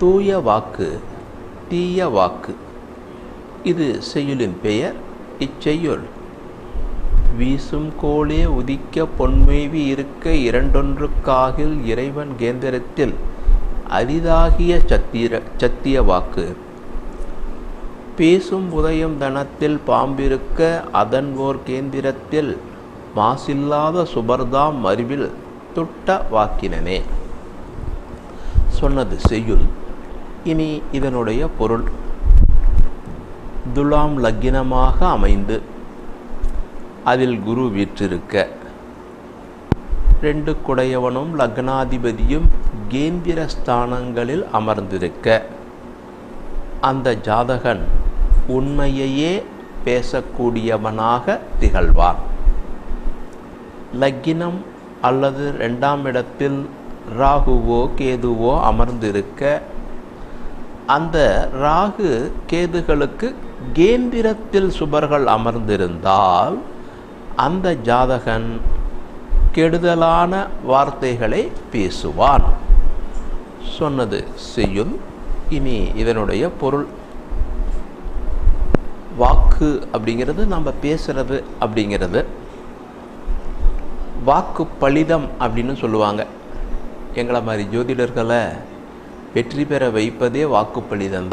தூய வாக்கு தீய வாக்கு. இது செய்யுளின் பெயர் இச்செய்யுள். வீசும் கோளே உதிக்க பொன்மேவி இருக்க இரண்டொன்றுக்காகில் இறைவன் கேந்திரத்தில். அரிதாகிய சத்திர சத்திய வாக்கு. பேசும் உதயம் தனத்தில் பாம்பிருக்க அதன் ஓர் கேந்திரத்தில். மாசில்லாத சுபர்தாம் அறிவில் துட்ட வாக்கினனே. சொன்னது செய்யுள். இனி இதனுடைய பொருள். துலாம் லக்கினமாக அமைந்து அதில் குரு வீற்றிருக்க. ரெண்டு குடையவனும் லக்னாதிபதியும் கேந்திர ஸ்தானங்களில் அமர்ந்திருக்க. அந்த ஜாதகன் உண்மையையே பேசக்கூடியவனாக திகழ்வான் லக்கினம் அல்லது ரெண்டாம் இடத்தில் ராகுவோ கேதுவோ அமர்ந்திருக்க அந்த ராகு கேதுகளுக்கு கேந்திரத்தில் சுபர்கள் அமர்ந்திருந்தால் அந்த ஜாதகன் கெடுதலான வார்த்தைகளை பேசுவான். சொன்னது செய்யும். இனி இதனுடைய பொருள் வாக்கு அப்படிங்கிறது நம்ம பேசுறது அப்படிங்கிறது. வாக்கு பலிதம் அப்படின்னு சொல்லுவாங்க. எங்களை மாதிரி ஜோதிடர்களை வெற்றி பெற வைப்பதே வாக்கு வாக்குப்பளிதம்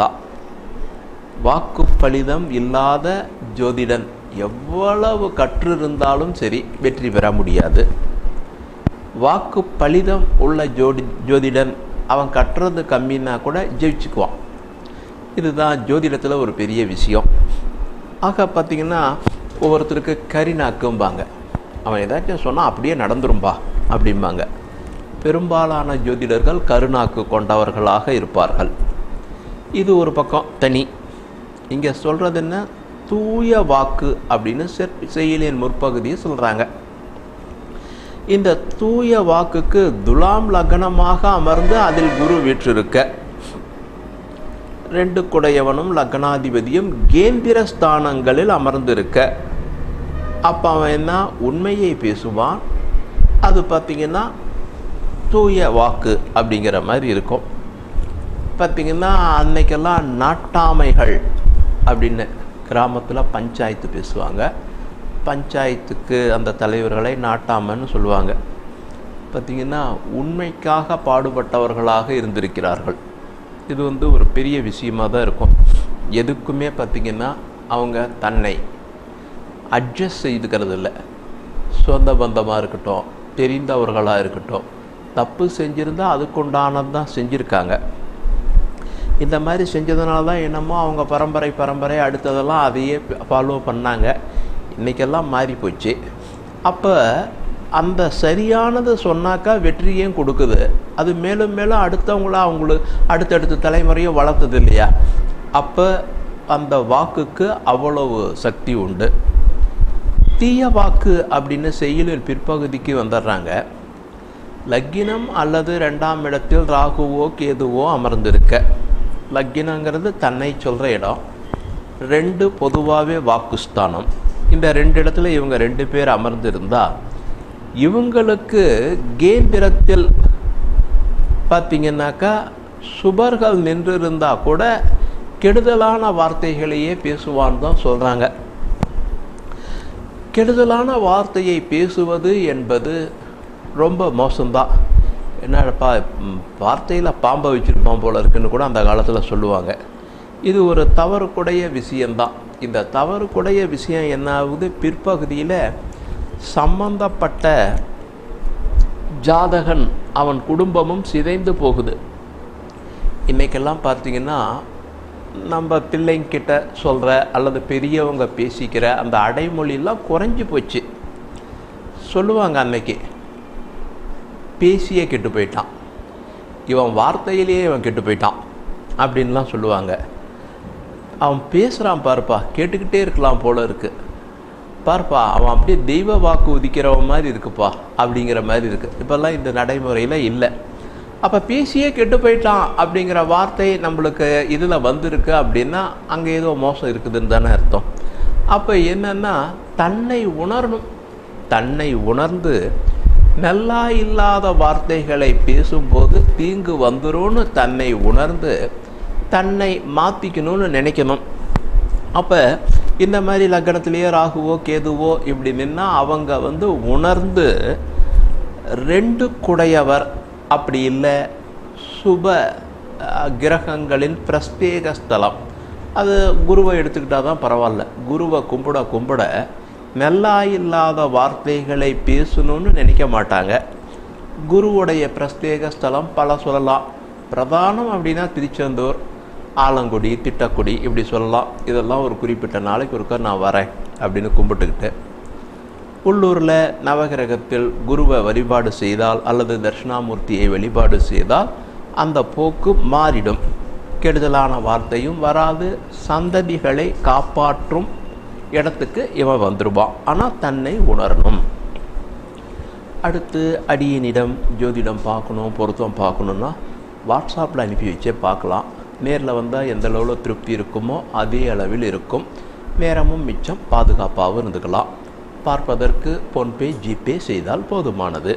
வாக்கு பலிதம் இல்லாத ஜோதிடன் எவ்வளவு கற்றிருந்தாலும் சரி வெற்றி பெற முடியாது. வாக்கு பலிதம் உள்ள ஜோடி ஜோதிடன் அவன் கட்டுறது கம்மின்னா கூட ஜெயிச்சுக்குவான். இதுதான் ஜோதிடத்தில் ஒரு பெரிய விஷயம். ஆக பார்த்திங்கன்னா ஒவ்வொருத்தருக்கு கறி நாக்கும்பாங்க அவன் ஏதாச்சும் சொன்னால் அப்படியே நடந்துரும்பா அப்படிம்பாங்க. பெரும்பாலான ஜோதிடர்கள் கருணாக்கு கொண்டவர்களாக இருப்பார்கள். இது ஒரு பக்கம் தனி. இங்கே சொல்கிறது என்ன? தூய வாக்கு அப்படின்னு செயலின் முற்பகுதியை சொல்கிறாங்க இந்த தூய வாக்குக்கு துலாம் லக்னமாக அமர்ந்து அதில் குரு வீற்றிருக்க. ரெண்டு குடையவனும் லக்னாதிபதியும் கேந்திர ஸ்தானங்களில் அமர்ந்திருக்க. அப்போ அவன் என்ன? உண்மையை பேசுவான். அது பார்த்திங்கன்னா தூய வாக்கு அப்படிங்கிற மாதிரி இருக்கும். பார்த்திங்கன்னா அன்னைக்கெல்லாம் நாட்டாமைகள் அப்படின்னு கிராமத்தில் பஞ்சாயத்து பேசுவாங்க. பஞ்சாயத்துக்கு அந்த தலைவர்களை நாட்டாமன்னு சொல்லுவாங்க. பார்த்திங்கன்னா உண்மைக்காக பாடுபட்டவர்களாக இருந்திருக்கிறார்கள். இது வந்து ஒரு பெரிய விஷயமாக தான் இருக்கும். எதுக்குமே பார்த்திங்கன்னா அவங்க தன்னை அட்ஜஸ்ட் செய்துக்கிறது இல்லை சொந்த பந்தமாக இருக்கட்டும் தெரிந்தவர்களாக இருக்கட்டும். தப்பு செஞ்சுருந்தால் அதுக்குண்டானது தான் செஞ்சுருக்காங்க. இந்த மாதிரி செஞ்சதுனால தான் என்னமோ அவங்க பரம்பரை பரம்பரை அடுத்ததெல்லாம் அதையே ஃபாலோ பண்ணாங்க. இன்றைக்கெல்லாம் மாறி போச்சு. அப்போ அந்த சரியானது சொன்னாக்கா வெற்றியும் கொடுக்குது. அது மேலும் மேலும் அடுத்தவங்கள அவங்களுக்கு அடுத்தடுத்த தலைமுறையும் வளர்த்தது இல்லையா? அப்போ அந்த வாக்குக்கு அவ்வளவு சக்தி உண்டு. தீய வாக்கு அப்படின்னு செயலின் பிற்பகுதிக்கு வந்துடுறாங்க. லக்கினம் அல்லது ரெண்டாம் இடத்தில் ராகுவோ கேதுவோ அமர்ந்திருக்க. லக்கினங்கிறது தன்னை சொல்கிற இடம். ரெண்டு பொதுவாகவே வாக்குஸ்தானம். இந்த ரெண்டு இடத்துல இவங்க ரெண்டு பேர் அமர்ந்திருந்தால் இவங்களுக்கு கேந்திரத்தில் பார்த்திங்கன்னாக்கா சுபர்கள் நின்று இருந்தால் கூட கெடுதலான வார்த்தைகளையே பேசுவான்னு தான் சொல்கிறாங்க கெடுதலான வார்த்தையை பேசுவது என்பது ரொம்ப மோசம்தான். என்னப்பா வார்த்தையில் பாம்பை வச்சுருப்பான் போல இருக்குன்னு கூட அந்த காலத்தில் சொல்லுவாங்க. இது ஒரு தவறுக்குடைய விஷயந்தான் இந்த தவறுக்குடைய விஷயம் என்ன ஆகுது பிற்பகுதியில் சம்பந்தப்பட்ட ஜாதகன் அவன் குடும்பமும் சிதைந்து போகுது. இன்றைக்கெல்லாம் பார்த்திங்கன்னா நம்ம பிள்ளைங்கிட்ட சொல்கிற அல்லது பெரியவங்க பேசிக்கிற அந்த அடைமொழியெல்லாம் குறைஞ்சி போச்சு. சொல்லுவாங்க அன்னைக்கு பேசியே கெட்டு போயிட்டான். இவன் வார்த்தையிலேயே இவன் கெட்டு போயிட்டான் அப்படின்லாம் சொல்லுவாங்க. அவன் பேசுகிறான் பாருப்பா கேட்டுக்கிட்டே இருக்கலாம் போல இருக்கு. பாருப்பா அவன் அப்படியே தெய்வ வாக்கு உதிக்கிறவன் மாதிரி இருக்குப்பா அப்படிங்கிற மாதிரி இருக்குது இப்போல்லாம் இந்த நடைமுறையில் இல்லை. அப்போ பேசியே கெட்டு போயிட்டான் அப்படிங்கிற வார்த்தை நம்மளுக்கு இதில் வந்திருக்கு அப்படின்னா அங்கே ஏதோ மோசம் இருக்குதுன்னு தானே அர்த்தம். அப்போ என்னென்னா தன்னை உணரணும். தன்னை உணர்ந்து நல்லா இல்லாத வார்த்தைகளை பேசும்போது தீங்கு வந்துரும்னு தன்னை உணர்ந்து தன்னை மாற்றிக்கணும்னு நினைக்கணும். அப்போ இந்த மாதிரி லக்னத்திலேயே ராகுவோ கேதுவோ இப்படி நின்னா அவங்க வந்து உணர்ந்து ரெண்டு குடையவர் அப்படி இல்லை சுப கிரகங்களின் பிரஸ்தேக ஸ்தலம். அது குருவை எடுத்துக்கிட்டால் தான் பரவாயில்ல. குருவை கும்பிட கும்பிட நல்லா இல்லாத வார்த்தைகளை பேசணும்னு நினைக்க மாட்டாங்க. குருவுடைய பிரத்யேக ஸ்தலம் பல சொல்லலாம். பிரதானம் அப்படின்னா திருச்செந்தூர் ஆலங்குடி திட்டக்குடி இப்படி சொல்லலாம். இதெல்லாம் ஒரு குறிப்பிட்ட நாளைக்கு ஒருக்கா நான் வரேன் அப்படின்னு கும்பிட்டுக்கிட்டு. உள்ளூரில் நவகிரகத்தில் குருவை வழிபாடு செய்தால் அல்லது தட்சிணாமூர்த்தியை வழிபாடு செய்தால் அந்த போக்கு மாறிடும். கெடுதலான வார்த்தையும் வராது. சந்ததிகளை காப்பாற்றும் இடத்துக்கு இவன் வந்துருவான் ஆனால் தன்னை உணரணும். அடுத்து அடியனிடம் ஜோதிடம் பார்க்கணும் பொருத்தம் பார்க்கணுன்னா வாட்ஸ்அப்பில் அனுப்பி வச்சே பார்க்கலாம். நேரில் வந்தால் எந்த அளவில் திருப்தி இருக்குமோ அதே அளவில் இருக்கும். நேரமும் மிச்சம் பாதுகாப்பாகவும் இருந்துக்கலாம். பார்ப்பதற்கு ஃபோன்பே ஜிபே செய்தால் போதுமானது.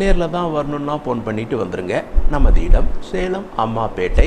நேரில் தான் வரணுன்னா ஃபோன் பண்ணிவிட்டு வந்துடுங்க நமது இடம் சேலம் அம்மாப்பேட்டை.